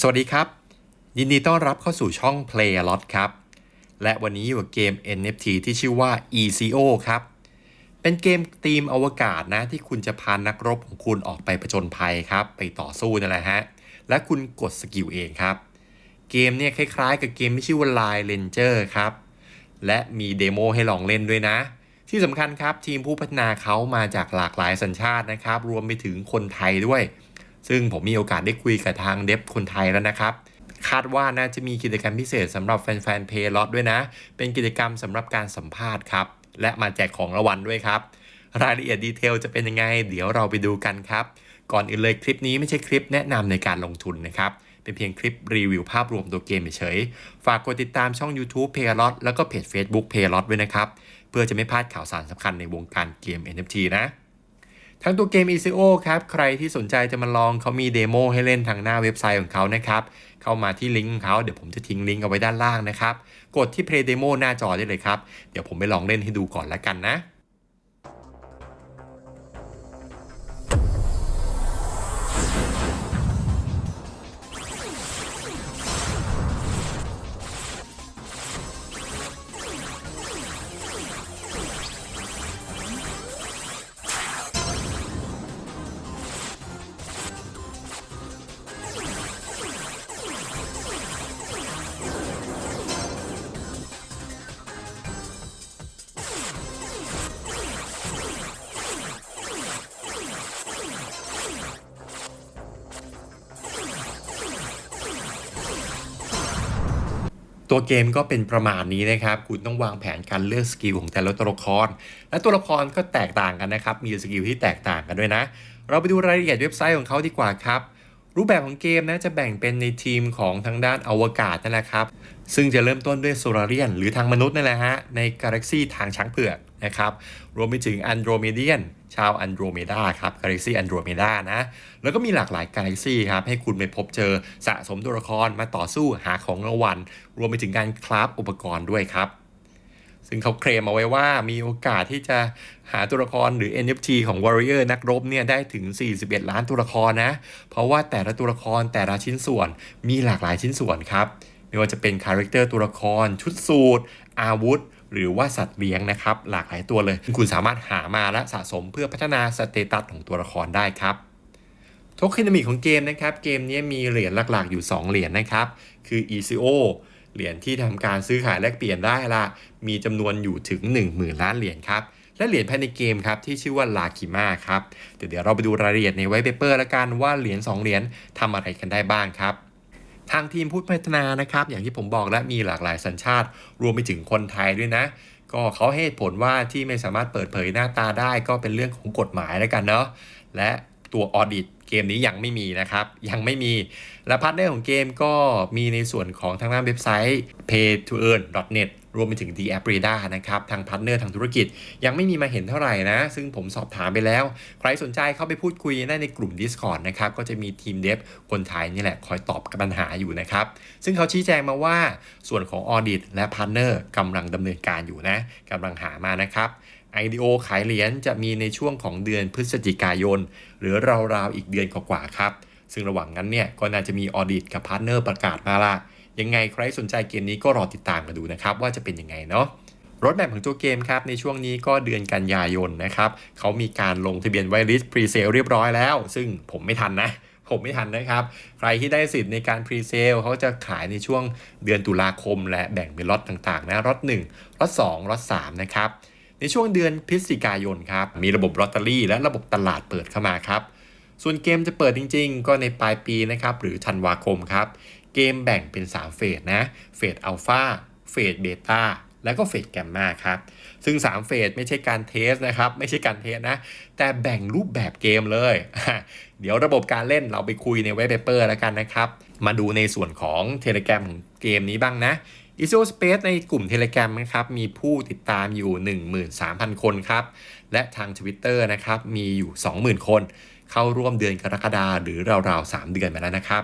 สวัสดีครับ ยินดีต้อนรับเข้าสู่ช่อง Play a Lot ครับ และวันนี้อยู่กับเกม NFT ที่ชื่อว่า ECO ครับ เป็นเกมธีมอวกาศนะ ที่คุณจะพานักรบของคุณออกไปผจญภัยครับ ไปต่อสู้นั่นแหละฮะ และคุณกดสกิลเองครับ เกมเนี่ยคล้ายๆ กับเกมที่ชื่อว่า Line Ranger ครับ และมีเดโมให้ลองเล่นด้วยนะ ที่สำคัญครับทีมผู้พัฒนาเขามาจากหลากหลายสัญชาตินะครับ รวมไปถึงคนไทยด้วย ซึ่งผมมีโอกาสได้คุยกับทางเดฟคนไทยแล้วนะครับ คาดว่าน่าจะมีกิจกรรมพิเศษสำหรับแฟนๆเพย์ล็อตด้วยนะ เป็นกิจกรรมสำหรับการสัมภาษณ์ครับ และมาแจกของรางวัลด้วยครับ รายละเอียดดีเทลจะเป็นยังไง เดี๋ยวเราไปดูกันครับ ก่อนอื่นเลยคลิปนี้ไม่ใช่คลิปแนะนำในการลงทุนนะครับเป็นเพียงคลิปรีวิวภาพรวมตัวเกมเฉยๆฝากกดติดตามช่อง YouTube p a y l o t แล้วก็เพจ Facebook p a y l o t ด้วยนะครับ เพื่อจะไม่พลาดข่าวสารสำคัญในวงการเกม NFT นะ ทั้งตัวเกม ECO ครับ ใครที่สนใจจะมาลองเขามีเดโมให้เล่นทางหน้าเว็บไซต์ของเขานะครับ เข้ามาที่ลิงก์ของเขาเดี๋ยวผมจะทิ้งลิงก์เอาไว้ด้านล่างนะครับ กดที่ Play Demo หน้าจอได้เลยครับ เดี๋ยวผมไปลองเล่นให้ดูก่อนละกันนะ ตัวเกมก็เป็นประมาณนี้นะครับ คุณต้องวางแผนการเลือกสกิลของแต่ละตัวละคร และตัวละครก็แตกต่างกันนะครับ มีสกิลที่แตกต่างกันด้วยนะ เราไปดูรายละเอียดเว็บไซต์ของเขาดีกว่าครับ รูปแบบของเกมนะจะแบ่งเป็นในทีมของทางด้านอวกาศนั่นแหละครับ ซึ่งจะเริ่มต้นด้วยโซลาเรียนหรือทางมนุษย์นั่นแหละฮะ ในกาแล็กซีทางช้างเผือกนะครับ รวมไปถึงอันโดรเมเดียน ชาวอันโดรเมดาครับกาแล็กซีอันโดรเมดานะ แล้วก็มีหลากหลายกาแล็กซีครับ ให้คุณไปพบเจอสะสมตัวละครมาต่อสู้หาของรางวัล รวมไปถึงการคราฟอุปกรณ์ด้วยครับซึ่งเขาเคลมเอาไว้ว่ามีโอกาสที่จะหาตัวละครหรือ NFT ของ Warrior นักรบเนี่ยได้ถึง 41 ล้านตัวละครนะ เพราะว่าแต่ละตัวละครแต่ละชิ้นส่วนมีหลากหลายชิ้นส่วนครับ ไม่ว่าจะเป็นคาแรคเตอร์ตัวละคร ชุดสูตร อาวุธ หรือว่าสัตว์เลี้ยงนะครับ หลากหลายตัวเลย คุณสามารถหามาและสะสมเพื่อพัฒนาสเตตัสของตัวละครได้ครับโทเค็นมิกของเกมนะครับ เกมนี้มีเหรียญหลักๆอยู่ 2 เหรียญนะครับ คือ ECO เหรียญที่ทำการซื้อขายแลกเปลี่ยนได้ละ มีจำนวนอยู่ถึง 10,000 ล้านเหรียญครับ และเหรียญภายในเกมครับที่ชื่อว่าลาคิมาครับเดี๋ยวเดี๋ยวเราไปดูรายละเอียดในไวท์เปเปอร์ละกันว่าเหรียญ2เหรียญทำอะไรกันได้บ้างครับ ทางทีมพูดพัฒนานะครับ อย่างที่ผมบอกและมีหลากหลายสัญชาติ รวมไปถึงคนไทยด้วยนะ ก็เขาให้เหตุผลว่าที่ไม่สามารถเปิดเผยหน้าตาได้ก็เป็นเรื่องของกฎหมายแล้วกันเนาะและตัวออดิต เกมนี้ยังไม่มีนะครับ ยังไม่มี และพาร์ทเนอร์ของเกมก็มีในส่วนของทางด้านเว็บไซต์ pay to earn net รวมไปถึง The App r a d a นะครับ ทางพาร์ทเนอร์ทางธุรกิจ ยังไม่มีมาเห็นเท่าไหร่นะ ซึ่งผมสอบถามไปแล้ว ใครสนใจเข้าไปพูดคุยได้ในกลุ่ม Discord นะครับ ก็จะมีทีมเดฟคนไทยนี่แหละคอยตอบกับปัญหาอยู่นะครับ ซึ่งเขาชี้แจงมาว่าส่วนของออดิตและพาร์ทเนอร์กำลังดำเนินการอยู่นะกำลังหามานะครับ IDO ขายเหรียญจะมีในช่วงของเดือนพฤศจิกายน หรือราวๆอีกเดือนกว่าๆครับ ซึ่งระหว่างนั้นเนี่ยก็น่าจะมีออดิตกับพาร์ทเนอร์ประกาศมาละยังไงใครสนใจเกมนี้ก็รอติดตามกันดูนะครับ ว่าจะเป็นยังไงเนาะรถแมพของตัวเกมครับ ในช่วงนี้ก็เดือนกันยายนนะครับ เขามีการลงทะเบียนไวลิสพรีเซลเรียบร้อยแล้ว ซึ่งผมไม่ทันนะผมไม่ทันนะครับ ใครที่ได้สิทธิ์ในการพรีเซลเขาจะขายในช่วงเดือนตุลาคม และแบ่งเป็นล็อตต่างๆนะล็อต1ล็อต2ล็อต3นะครับ ในช่วงเดือนพฤศจิกายนครับมีระบบลอตเตอรี่และระบบตลาดเปิดเข้ามาครับ ส่วนเกมจะเปิดจริง ๆ ก็ในปลายปีนะครับหรือธันวาคมครับ เกมแบ่งเป็น 3 เฟสนะเฟสอัลฟาเฟสเบต้าแล้วก็เฟสแกมมาครับ ซึ่ง 3 เฟสไม่ใช่การเทสนะครับ ไม่ใช่การเทสนะ แต่แบ่งรูปแบบเกมเลย เดี๋ยวระบบการเล่นเราไปคุยในเว็บเปเปอร์แล้วกันนะครับ มาดูในส่วนของเทเลแกรมของเกมนี้บ้างนะ i s o Space ในกลุ่ม Telegram นะครับ มีผู้ติดตามอยู่ 13,000 คนครับ และทาง Twitter นะครับ มีอยู่ 20,000 คน เข้าร่วมเดือนกรกฎาหรือราวๆ 3 เดือนมาแล้วนะครับ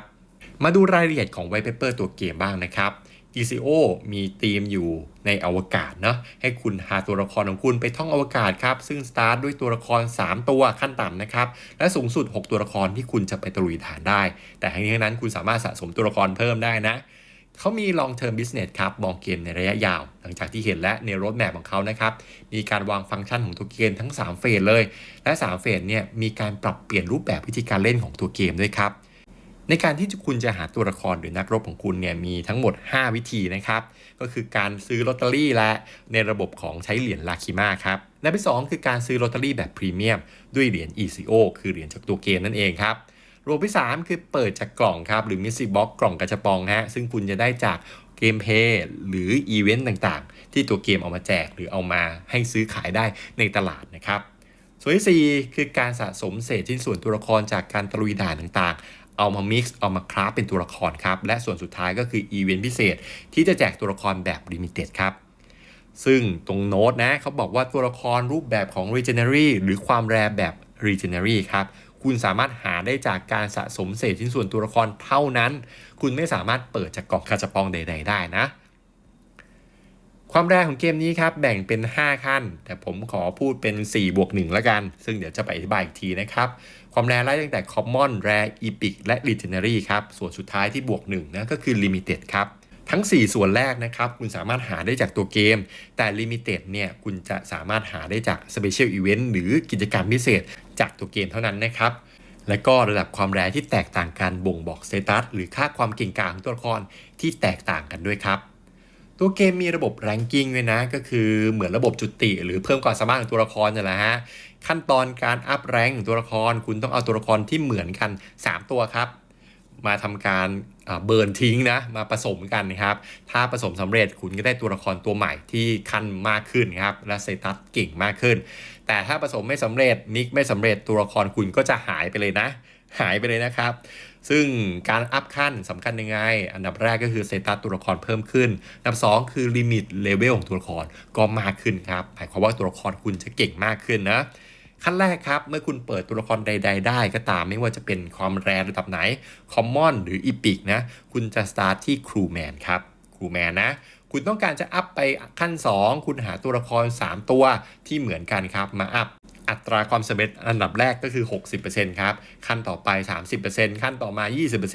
มาดูรายละเอียดของไวเปเปอร์ตัวเกมบ้างนะครับ ECO มีธีมอยู่ในอวกาศเนาะให้คุณหาตัวละครของคุณไปท่องอวกาศครับ ซึ่งสตาร์ทด้วยตัวละคร 3 ตัวขั้นต่ำนะครับ และสูงสุด 6 ตัวละครที่คุณจะไปตะลุยฐานได้ แต่ทั้งนี้ทั้งนั้นคุณสามารถสะสมตัวละครเพิ่มได้นะ เขามี long term business ครับมองเกมในระยะยาว หลังจากที่เห็นและในรถแมพของเขานะครับมีการวางฟังก์ชันของตัวเกมทั้ง 3 เฟสเลย และ 3 เฟสเนี่ยมีการปรับเปลี่ยนรูปแบบวิธีการเล่นของตัวเกมด้วยครับในการที่คุณจะหาตัวละครหรือนักรบของคุณเนี่ยมีทั้งหมด 5 วิธีนะครับ ก็คือการซื้อลอตเตอรี่และในระบบของใช้เหรียญลาคิมาครับและที่2คือการซื้อลอตเตอรี่แบบพรีเมียมด้วยเหรียญ ECO คือเหรียญจากตัวเกมนั่นเองครับ รวมที่3คือเปิดจากกล่องครับ หรือมิสซิบ็อกกล่องกระชบปองฮะ ซึ่งคุณจะได้จากเกมเพย์หรืออีเวนต์ต่างๆ ที่ตัวเกมเอามาแจกหรือเอามาให้ซื้อขายได้ในตลาดนะครับ ส่วนที่ 4 คือการสะสมเศษชิ้นส่วนตัวละครจากการตะลุยด่านต่างๆ เอามา mix เอามาคราฟเป็นตัวละครครับ และส่วนสุดท้ายก็คืออีเวนต์พิเศษ ที่จะแจกตัวละครแบบลิมิเต็ดครับซึ่งตรงโน้ตนะเขาบอกว่าตัวละครรูปแบบของ Regenerary หรือความแรแบบ Regenerary ครับ คุณสามารถหาได้จากการสะสมเศษชิ้นส่วนตัวละครเท่านั้น คุณไม่สามารถเปิดจากกล่องคาสปองใด ๆ ได้นะ ความแรงของเกมนี้ครับแบ่งเป็น 5 ขั้น แต่ผมขอพูดเป็น 4 บวก1ล้วกัน ซึ่งเดี๋ยวจะไปอธิบายอีกทีนะครับ ความแรงไล่ตั้งแต่ Common Rare Epic และ Legendary ครับ ส่วนสุดท้ายที่บวก1นะก็คือ Limited ครับทั้ง 4 ส่วนแรกนะครับ คุณสามารถหาได้จากตัวเกม แต่ Limited เนี่ย คุณจะสามารถหาได้จาก Special Event หรือกิจกรรมพิเศษ จากตัวเกมเท่านั้นนะครับ และก็ระดับความแรงที่แตกต่างกันบ่งบอกสเตตัสหรือค่าความเก่งกาจของตัวละครที่แตกต่างกันด้วยครับ ตัวเกมมีระบบแรงกิ้งด้วยนะ ก็คือเหมือนระบบจุติ หรือเพิ่มความสามารถของตัวละครนี่แหละฮะ ขั้นตอนการอัพแรงของตัวละคร คุณต้องเอาตัวละครที่เหมือนกัน 3 ตัวครับ มาทำการเบิร์นทิ้งนะ มาผสมกันนะครับ ถ้าผสมสำเร็จคุณก็ได้ตัวละครตัวใหม่ที่ขั้นมากขึ้นครับ และเซตัสเก่งมากขึ้น แต่ถ้าผสมไม่สำเร็จมิกไม่สำเร็จตัวละครคุณก็จะหายไปเลยนะ หายไปเลยนะครับ ซึ่งการอัพขั้นสำคัญยังไง อันดับแรกก็คือเซตัสตัวละครเพิ่มขึ้น อันดับ 2 คือลิมิตเลเวลของตัวละครก็มากขึ้นครับหมายความว่าตัวละครคุณจะเก่งมากขึ้นนะขั้นแรกครับ เมื่อคุณเปิดตัวละครใด ๆ ได้ก็ตามไม่ว่าจะเป็นความแรระดับไหน Common หรือ Epic นะ คุณจะสตาร์ทที่ Crewman ครับ Crewman นะ คุณต้องการจะอัพไปขั้น 2 คุณหาตัวละคร 3 ตัวที่เหมือนกันครับ มาอัพอัตราความสำเร็จอันดับแรกก็คือ 60%ครับ ขั้นต่อไป 30%ขั้นต่อมา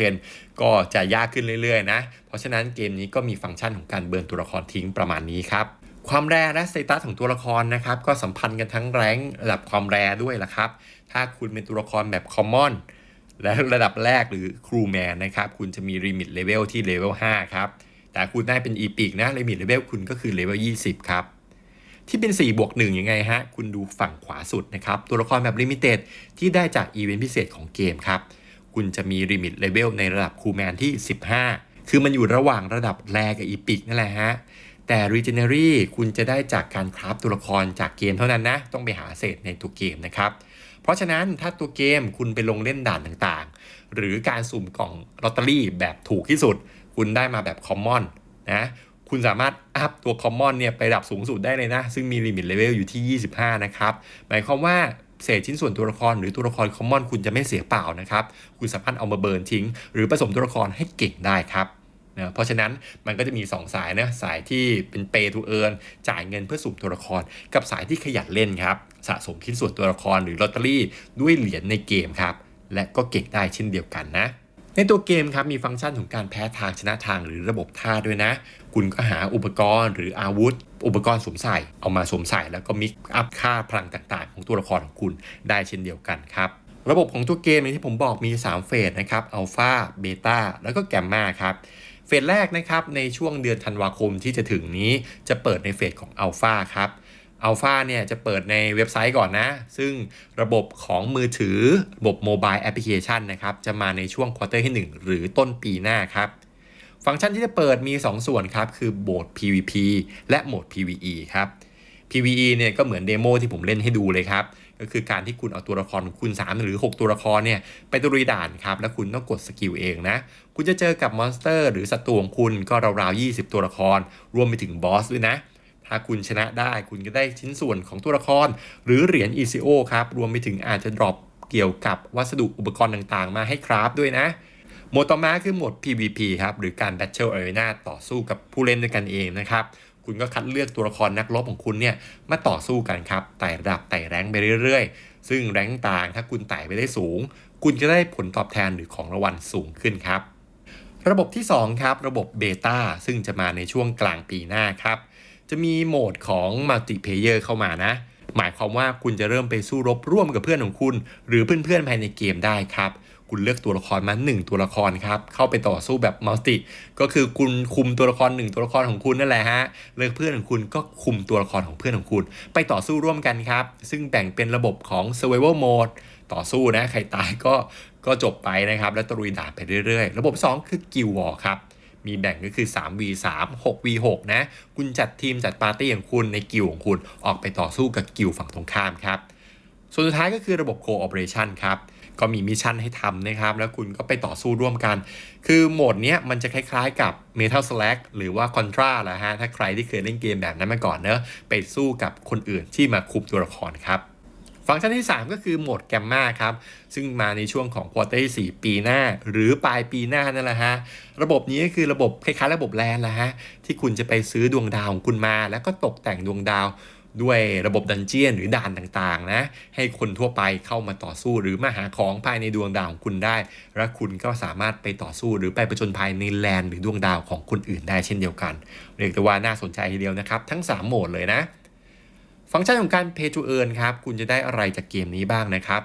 20%ก็จะยากขึ้นเรื่อยๆ นะ เพราะฉะนั้นเกมนี้ก็มีฟังก์ชันของการเบิร์นตัวละครทิ้งประมาณนี้ครับความแรและสเตตัสของตัวละครนะครับก็สัมพันธ์กันทั้งแรงระดับความแรด้วยล่ะครับ ถ้าคุณเป็นตัวละครแบบ common และระดับแรกหรือ crewman นะครับ คุณจะมี limit level ที่ level 5ครับ แต่คุณได้เป็น epic นะ limit level คุณก็คือ level 20 ครับ ที่เป็น 4 บวก 1 ยังไงฮะ คุณดูฝั่งขวาสุดนะครับ ตัวละครแบบ Limited ที่ได้จากอีเวนต์พิเศษของเกมครับ คุณจะมี Limit Level ในระดับคูแมนที่ 15 คือมันอยู่ระหว่างระดับแรกับอีพิกนั่นแหละฮะแต่ Regenerary คุณจะได้จากการคราฟตัวละครจากเกมเท่านั้นนะ ต้องไปหาเศษในตัวเกมนะครับ เพราะฉะนั้นถ้าตัวเกมคุณไปลงเล่นด่านต่างๆ หรือการสุ่มกล่องลอตเตอรี่แบบถูกที่สุด คุณได้มาแบบ Common นะคุณสามารถอัพตัว Common เนี่ยไประดับสูงสุดได้เลยนะ ซึ่งมีลิมิตเลเวลอยู่ที่ 25 นะครับ หมายความว่าเศษชิ้นส่วนตัวละครหรือตัวละคร Common คุณจะไม่เสียเปล่านะครับ คุณสามารถเอามาเบิร์นทิ้ง หรือผสมตัวละครให้เก่งได้ครับนะเพราะฉะนั้นมันก็จะมี 2 สายนะสายที่เป็น pay to earn จ่ายเงินเพื่อสุ่มตัวละคร กับสายที่ขยันเล่นครับ สะสมชิ้นส่วนตัวละครหรือลอตเตอรี่ด้วยเหรียญในเกมครับ และก็เก่งได้เช่นเดียวกันนะ ในตัวเกมครับมีฟังก์ชันของการแพ้ทางชนะทางหรือระบบท่าด้วยนะ คุณก็หาอุปกรณ์หรืออาวุธ อุปกรณ์สวมใส่เอามาสวมใส่แล้วก็มิกอัพค่าพลังต่างๆ ของตัวละครของคุณได้เช่นเดียวกันครับระบบของตัวเกมอย่างที่ผมบอกมี 3 เฟสนะครับอัลฟาเบต้าแล้วก็แกมมาครับเฟสแรกนะครับในช่วงเดือนธันวาคมที่จะถึงนี้จะเปิดในเฟสของอัลฟาครับ อัลฟาเนี่ยจะเปิดในเว็บไซต์ก่อนนะ ซึ่งระบบของมือถือระบบโมบายแอปพลิเคชันนะครับ จะมาในช่วงควอเตอร์ที่ 1 หรือต้นปีหน้าครับ ฟังก์ชันที่จะเปิดมี 2 ส่วนครับ คือโหมด PVP และโหมด PVE ครับ PVE เนี่ยก็เหมือนเดโมที่ผมเล่นให้ดูเลยครับ ก็คือการที่คุณเอาตัวละครคุณ 3 หรือ 6 ตัวละครเนี่ยไปตะลุยด่านครับ แล้วคุณต้องกดสกิลเองนะ คุณจะเจอกับมอนสเตอร์ หรือศัตรูของคุณก็ราวๆ20 ตัวละคร รวมไปถึงบอสด้วยนะ ถ้าคุณชนะได้คุณก็ได้ชิ้นส่วนของตัวละคร หรือเหรียญ ECO ครับ รวมไปถึงอาจจะดรอปเกี่ยวกับวัสดุอุปกรณ์ต่างๆ มาให้คราฟด้วยนะโหมดต่อมาคือโหมด PVP ครับ หรือการ Battle Arena ต่อสู้กับผู้เล่นด้วยกันเองนะครับคุณก็คัดเลือกตัวละครนักรบของคุณเนี่ยมาต่อสู้กันครับไต่ระดับไต่แรงไปเรื่อยๆ ซึ่งแรงต่างถ้าคุณไต่ไปได้สูง คุณจะได้ผลตอบแทนหรือของรางวัลสูงขึ้นครับ ระบบที่ 2 ครับ ระบบเบต้าซึ่งจะมาในช่วงกลางปีหน้าครับ จะมีโหมดของมัลติเพเยอร์เข้ามานะ หมายความว่าคุณจะเริ่มไปสู้รบร่วมกับเพื่อนของคุณ หรือเพื่อนๆภายในเกมได้ครับ คุณเลือกตัวละครมา 1 ตัวละครครับ เข้าไปต่อสู้แบบมัลติ ก็คือคุณคุมตัวละคร 1 ตัวละครของคุณนั่นแหละฮะ เลือกเพื่อนของคุณก็คุมตัวละครของเพื่อนของคุณ ไปต่อสู้ร่วมกันครับ ซึ่งแบ่งเป็นระบบของ Survival Mode ต่อสู้นะ ใครตายก็ก็จบไปนะครับ แล้วตรุยด่าไปเรื่อยๆ ระบบ 2 คือ Guild War ครับ มีแบ่งก็คือ 3v3 6v6 นะ คุณจัดทีมจัดปาร์ตี้ของคุณในกิลของคุณออกไปต่อสู้กับกิลฝั่งตรงข้ามครับ ส่วนสุดท้ายก็คือระบบ cooperation ครับก็มีมิชชั่นให้ทำนะครับ แล้วคุณก็ไปต่อสู้ร่วมกัน คือโหมดนี้มันจะคล้ายๆกับ Metal Slug หรือว่า Contra แหละฮะ ถ้าใครที่เคยเล่นเกมแบบนั้นมาก่อนเนอะไปสู้กับคนอื่นที่มาคุมตัวละครครับ ฟังก์ชันที่ 3 ก็คือโหมดแกมมาครับ ซึ่งมาในช่วงของควอเตอร์ที่4ปีหน้า หรือปลายปีหน้านั่นแหละฮะ ระบบนี้ก็คือระบบคล้ายๆระบบแลนละฮะ ที่คุณจะไปซื้อดวงดาวของคุณมา แล้วก็ตกแต่งดวงดาวด้วยระบบดันเจียนหรือด่านต่างๆ นะ ให้คนทั่วไปเข้ามาต่อสู้หรือมาหาของภายในดวงดาวของคุณได้ และคุณก็สามารถไปต่อสู้หรือไปประจนภัยในแลนหรือดวงดาวของคนอื่นได้เช่นเดียวกัน เรียกได้ว่าน่าสนใจทีเดียวนะครับ ทั้ง 3 โหมดเลยนะ ฟังก์ชันของการ Pay to Earn ครับ คุณจะได้อะไรจากเกมนี้บ้างนะครับ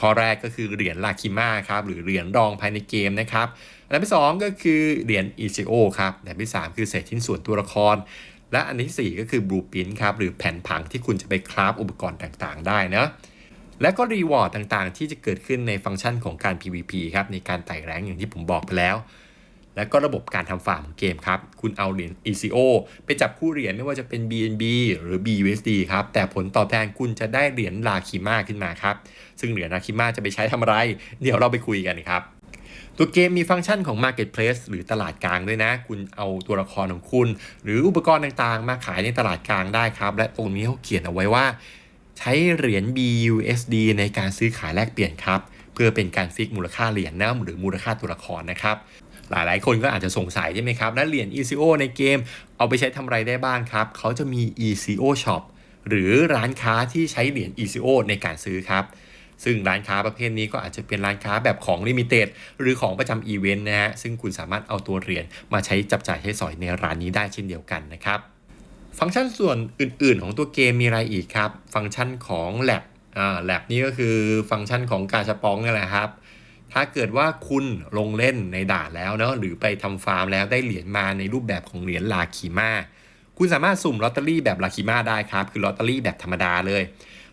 ข้อแรกก็คือเหรียญลาคิมาครับ หรือเหรียญรองภายในเกมนะครับอันดับที่ 2 ก็คือเหรียญ ECO ครับอันดับที่ 3 คือเศษชิ้นส่วนตัวละคร และอันที่ 4 ก็คือ Blueprint ครับ หรือแผ่นผังที่คุณจะไปคราฟอุปกรณ์ต่างๆ ได้นะและก็รีวอร์ดต่างๆ ที่จะเกิดขึ้นในฟังก์ชันของการ PVP ครับ ในการไต่แรงอย่างที่ผมบอกไปแล้ว และก็ระบบการทำฟาร์มของเกมครับ คุณเอาเหรียญ ECO ไปจับคู่เหรียญไม่ว่าจะเป็น BNB หรือ BUSD ครับ แต่ผลตอบแทนคุณจะได้เหรียญลาคิมาขึ้นมาครับ ซึ่งเหรียญลาคิมาจะไปใช้ทำอะไร เดี๋ยวเราไปคุยกันครับตัวเกมมีฟังก์ชันของ Marketplace หรือตลาดกลางด้วยนะ คุณเอาตัวละครของคุณ หรืออุปกรณ์ต่างๆ มาขายในตลาดกลางได้ครับ และตรงนี้เขาเขียนเอาไว้ว่า ใช้เหรียญ BUSD ในการซื้อขายแลกเปลี่ยนครับ เพื่อเป็นการฟิกมูลค่าเหรียญนะหรือมูลค่าตัวละครนะครับ หลายๆ คนก็อาจจะสงสัยใช่ไหมครับ แล้วเหรียญ ECO ในเกมเอาไปใช้ทำอะไรได้บ้างครับ เขาจะมี ECO Shop หรือร้านค้าที่ใช้เหรียญ ECO ในการซื้อครับ ซึ่งร้านค้าประเภทนี้ก็อาจจะเป็นร้านค้าแบบของลิมิเต็ดหรือของประจำอีเวนต์นะฮะ ซึ่งคุณสามารถเอาตัวเหรียญมาใช้จับจ่ายใช้สอยในร้านนี้ได้เช่นเดียวกันนะครับ ฟังก์ชันส่วนอื่น ๆ ของตัวเกมมีอะไรอีกครับ ฟังก์ชันของ Lab อ่า Lab นี่ก็คือฟังก์ชันของกาชาปองนี่แหละครับ ถ้าเกิดว่าคุณลงเล่นในด่านแล้วเนาะหรือไปทำฟาร์มแล้วได้เหรียญมาในรูปแบบของเหรียญลาคิมาคุณสามารถสุ่มลอตเตอรี่แบบลาคิมาได้ครับ คือลอตเตอรี่แบบธรรมดาเลย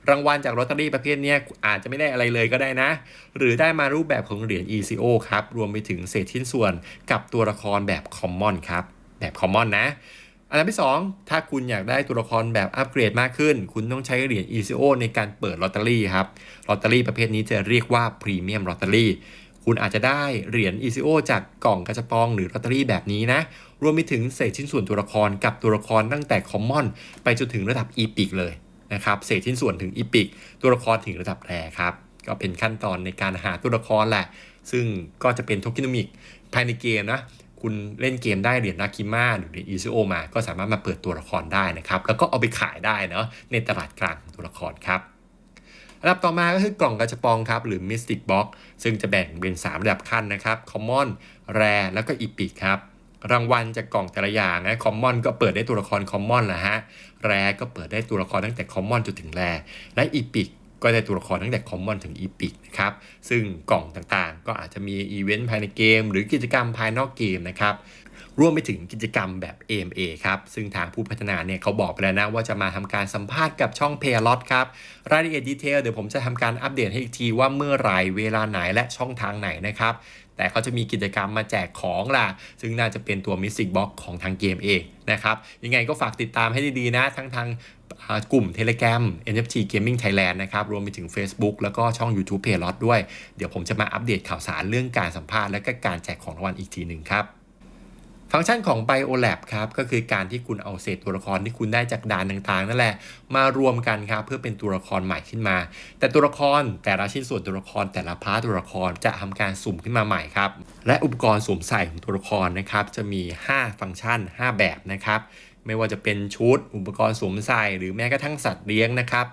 รางวัลจากลอตเตอรี่ประเภทนี้อาจจะไม่ได้อะไรเลยก็ได้นะ หรือได้มารูปแบบของเหรียญ ECO ครับ รวมไปถึงเศษชิ้นส่วนกับตัวละครแบบ Common ครับ แบบ Common นะ อันดับที่ 2 ถ้าคุณอยากได้ตัวละครแบบอัปเกรดมากขึ้น คุณต้องใช้เหรียญ ECO ในการเปิดลอตเตอรี่ครับ ลอตเตอรี่ประเภทนี้จะเรียกว่าพรีเมียมลอตเตอรี่ คุณอาจจะได้เหรียญ ECO จากกล่องกระจปองหรือลอตเตอรี่แบบนี้นะ รวมไปถึงเศษชิ้นส่วนตัวละครกับตัวละครตั้งแต่ Common ไปจนถึงระดับ Epic เลยนะครับ เศษชิ้นส่วนถึง Epic ตัวละครถึงระดับแรครับ ก็เป็นขั้นตอนในการหาตัวละครแหละ ซึ่งก็จะเป็นโทคิโนมิกภายในเกมนะ คุณเล่นเกมได้เหรียญนาคิมาหรือเหรียญ ECO มา ก็สามารถมาเปิดตัวละครได้นะครับ แล้วก็เอาไปขายได้เนาะในตลาดกลางของตัวละครครับระดับต่อมาก็คือกล่องกระจปองครับ หรือ Mystic Box ซึ่งจะแบ่งเป็น 3 ระดับขั้นนะครับ Common Rare แล้วก็ Epic ครับ รางวัลจากกล่องแต่ละอย่างนะ Common ก็เปิดได้ตัวละคร Common แหละฮะ Rare ก็เปิดได้ตัวละครตั้งแต่ Common จนถึง Rare และ Epic ก็ได้ตัวละครตั้งแต่ Common ถึง Epic นะครับ ซึ่งกล่องต่างๆ ก็อาจจะมีอีเวนต์ภายในเกม หรือกิจกรรมภายนอกเกมนะครับรวมไปถึงกิจกรรมแบบ AMA ครับ ซึ่งทางผู้พัฒนาเนี่ยเขาบอกไปแล้วนะ ว่าจะมาทำการสัมภาษณ์กับช่อง p a y l o t ครับ รายละเอียดดีเทลเดี๋ยวผมจะทำการอัปเดตให้อีกทีว่าเมื่อไหร่เวลาไหนและช่องทางไหนนะครับ แต่เขาจะมีกิจกรรมมาแจกของล่ะ ซึ่งน่าจะเป็นตัว Mystic Box ของทางเกมเองนะครับ ยังไงก็ฝากติดตามให้ดีๆนะ ทั้งทาง กลุ่ม Telegram NFT Gaming Thailand นะครับรวมไปถึง Facebook แล้วก็ช่อง YouTube p a y l o t ด้วย เดี๋ยวผมจะมาอัปเดตข่าวสารเรื่องการสัมภาษณ์และก็การแจกของรางวัลอีกทีหนึ่งครับฟังก์ชันของ BioLab ครับก็คือการที่คุณเอาเศษตัวละครที่คุณได้จากด่านต่างๆนั่นแหละมารวมกันครับเพื่อเป็นตัวละครใหม่ขึ้นมา แต่ตัวละครแต่ละชิ้นส่วนตัวละครแต่ละพาร์ทตัวละครจะทำการสุ่มขึ้นมาใหม่ครับและอุปกรณ์สวมใส่ของตัวละครนะครับจะมี 5 ฟังก์ชัน 5 แบบนะครับ ไม่ว่าจะเป็นชุดอุปกรณ์สวมใส่หรือแม้กระทั่งสัตว์เลี้ยงนะครับ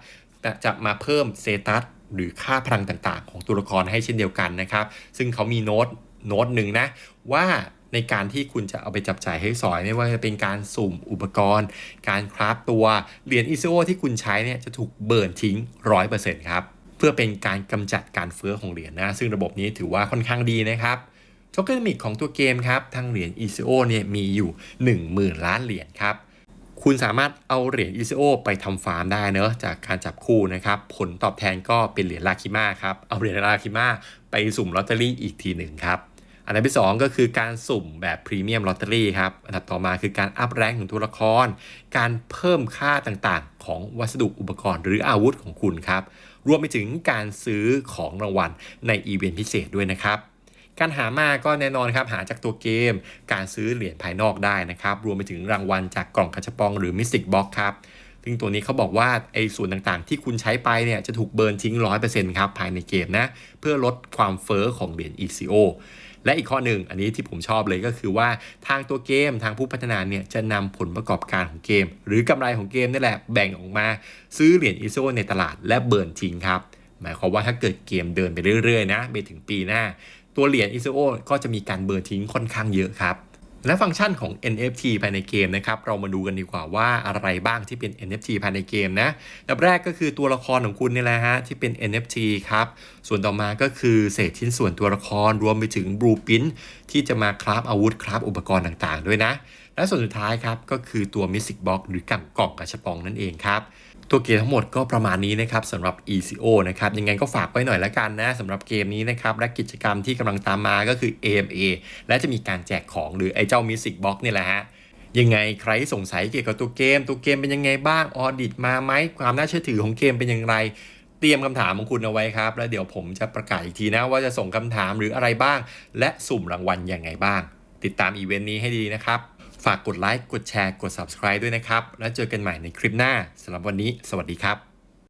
จะมาเพิ่มเซตัสหรือค่าพลังต่างๆ ของตัวละครให้เช่นเดียวกันนะครับ ซึ่งเขามีโน้ตโน้ตหนึ่งนะ ว่าในการที่คุณจะเอาไปจับจ่ายให้สอย ไม่ว่าจะเป็นการสุ่มอุปกรณ์ การคราฟตัวเหรียญ ECO ที่คุณใช้เนี่ยจะถูกเบิร์นทิ้ง 100%ครับ เพื่อเป็นการกำจัดการเฟ้อของเหรียญนะ ซึ่งระบบนี้ถือว่าค่อนข้างดีนะครับ โทเค็นมิกของตัวเกมครับทั้งเหรียญ ECO เนี่ยมีอยู่ 10,000 ล้านเหรียญครับ คุณสามารถเอาเหรียญ ECO ไปทำฟาร์มได้เนอะจากการจับคู่นะครับ ผลตอบแทนก็เป็นเหรียญลาคิมาครับ เอาเหรียญลาคิมาไปสุ่มลอตเตอรี่อีกทีหนึ่งครับ อันดับที่ 2 ก็คือการสุ่มแบบพรีเมียมลอตเตอรี่ครับ อันดับต่อมาคือการอัพแรงของตัวละคร การเพิ่มค่าต่างๆ ของวัสดุอุปกรณ์หรืออาวุธของคุณครับ รวมไปถึงการซื้อของรางวัลในอีเวนต์พิเศษด้วยนะครับ การหามาก็แน่นอนครับหาจากตัวเกม การซื้อเหรียญภายนอกได้นะครับ รวมไปถึงรางวัลจากกล่องกระชับปองหรือมิสติกบ็อกครับซึ่งตัวนี้เขาบอกว่าไอ้ส่วนต่างๆ ที่คุณใช้ไปเนี่ยจะถูกเบิร์นทิ้ง 100%ครับภายในเกมนะ เพื่อลดความเฟอ้อของเหรียญ ECO และอีกข้อหนึ่งอันนี้ที่ผมชอบเลยก็คือว่าทางตัวเกมทางผู้พัฒนาเนี่ยจะนำผลประกอบการของเกม หรือกำไรของเกมนี่แหละแบ่งออกมา ซื้อเหรียญ ECO ในตลาดและเบิร์นทิ้งครับหมายความว่าถ้าเกิดเกมเดินไปเรื่อยๆนะไปถึงปีหน้า ตัวเหรียญ ICO ก็จะมีการเบอร์ทิ้งค่อนข้างเยอะครับ และฟังก์ชันของ NFT ภายในเกมนะครับ เรามาดูกันดีกว่าว่าอะไรบ้างที่เป็น NFT ภายในเกมนะดับแรกก็คือตัวละครของคุณนี่แหละฮะที่เป็น NFT ครับ ส่วนต่อมาก็คือเศษชิ้นส่วนตัวละครรวมไปถึงบลูพินที่จะมาคราฟอาวุธคราฟอุปกรณ์ต่างๆ ด้วยนะ และส่วนสุดท้ายครับก็คือตัว Mystic Box หรือกล่องกล่องกระชปองนั่นเองครับตัวเกมทั้งหมดก็ประมาณนี้นะครับสำหรับ ECO นะครับยังไงก็ฝากไว้หน่อยละกันนะสำหรับเกมนี้นะครับและกิจกรรมที่กำลังตามมาก็คือ AMA และจะมีการแจกของหรือไอ้เจ้า Mystic Box นี่แหละฮะยังไงใครสงสัยเกี่ยวกับตัวเกม ตัวเกมเป็นยังไงบ้างออดิตมาไหมความน่าเชื่อถือของเกมเป็นอย่างไร เตรียมคำถามของคุณเอาไว้ครับ แล้วเดี๋ยวผมจะประกาศอีกทีนะว่าจะส่งคำถามหรืออะไรบ้าง และสุ่มรางวัลยังไงบ้าง ติดตามอีเวนต์นี้ให้ดีนะครับ ฝากกดไลค์กดแชร์กด subscribe ด้วยนะครับ แล้วเจอกันใหม่ในคลิปหน้าสำหรับวันนี้ สวัสดีครับ